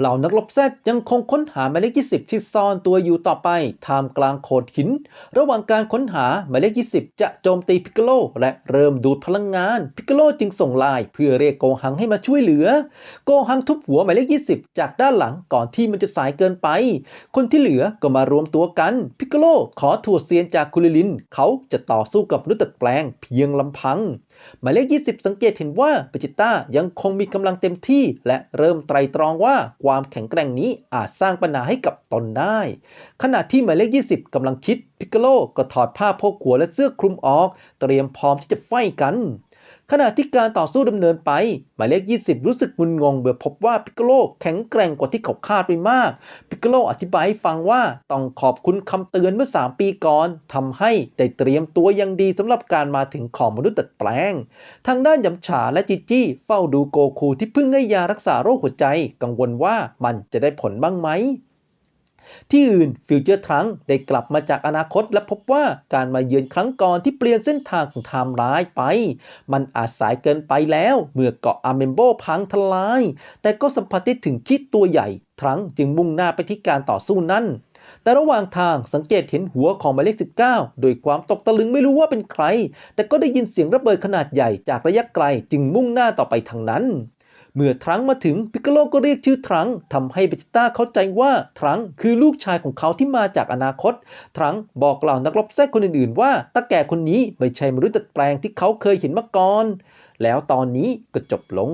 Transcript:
เหล่านักรบแซดยังคงค้นหาหมายเลข 20 ที่ซ่อนตัวอยู่ต่อไปท่ามกลางโขดหิน ระหว่างการค้นหาหมายเลข 20 จะโจมตีพิกโล และเริ่มดูดพลังงาน พิกโลจึงส่งไลน์เพื่อเรียกโกหังให้มาช่วยเหลือ โกหังทุบหัวหมายเลข 20 จากด้านหลังก่อนที่มันจะสายเกินไป คนที่เหลือก็มารวมตัวกัน พิกโลขอถั่วเซียนจากคุริลิน เขาจะต่อสู้กับนุษย์ตัดแปลงเพียงลำพังหมายเลข 20 สังเกตเห็นว่าเบจิต้ายังคงมีกำลังเต็มที่ และเริ่มไตรตรองว่าความแข็งแกร่งนี้อาจสร้างปัญหาให้กับตนได้ ขณะที่หมายเลข 20กำลังคิด พิกโกโลก็ถอดผ้าโพกหัวและเสื้อคลุมออก เตรียมพร้อมที่จะไฟกัน ขณะที่การต่อสู้ดำเนินไป หมายเลข 20 รู้สึกมึนงงเมื่อพบว่าพิกโกโลแข็งแกร่งกว่าที่เขาคาดไว้มากพิกโกโลอธิบายให้ฟังว่าต้องขอบคุณคำเตือนเมื่อ 3 ปีก่อนทำให้ได้เตรียมตัวอย่างดีสำหรับการมาถึงของมนุษย์ตัดแปลง ทางด้านยำฉาและจิจี้เฝ้าดูโกคูที่เพิ่งได้ยารักษาโรคหัวใจ กังวลว่ามันจะได้ผลบ้างไหม ที่อื่นฟิวเจอร์ทรังได้กลับมาจากอนาคตและพบว่าการมาเยือนครั้งก่อนที่เปลี่ยนเส้นทางของไทม์ไลน์ไป มันอาจสายเกินไปแล้ว เมื่อเกาะอาเมมโบพังทลาย แต่ก็สัมผัสได้ถึงคิดตัวใหญ่ ทรังจึงมุ่งหน้าไปที่การต่อสู้นั้นแต่ระหว่างทางสังเกตเห็นหัวของหมายเลข 19 โดยความตกตะลึงไม่รู้ว่าเป็นใคร แต่ก็ได้ยินเสียงระเบิดขนาดใหญ่จากระยะไกลจึงมุ่งหน้าต่อไปทางนั้น เมื่อทรังมาถึงพิกโลก็เรียกชื่อทรังก์ทำให้เบจิต้าเข้าใจว่าทรังคือลูกชายของเขาที่มาจากอนาคต ทรังบอกเล่านักรบแซกคนอื่นๆ ว่าตาแก่คนนี้ไม่ใช่มนุษย์ตัดแปลงที่เขาเคยเห็นมาก่อน แล้วตอนนี้ก็จบลง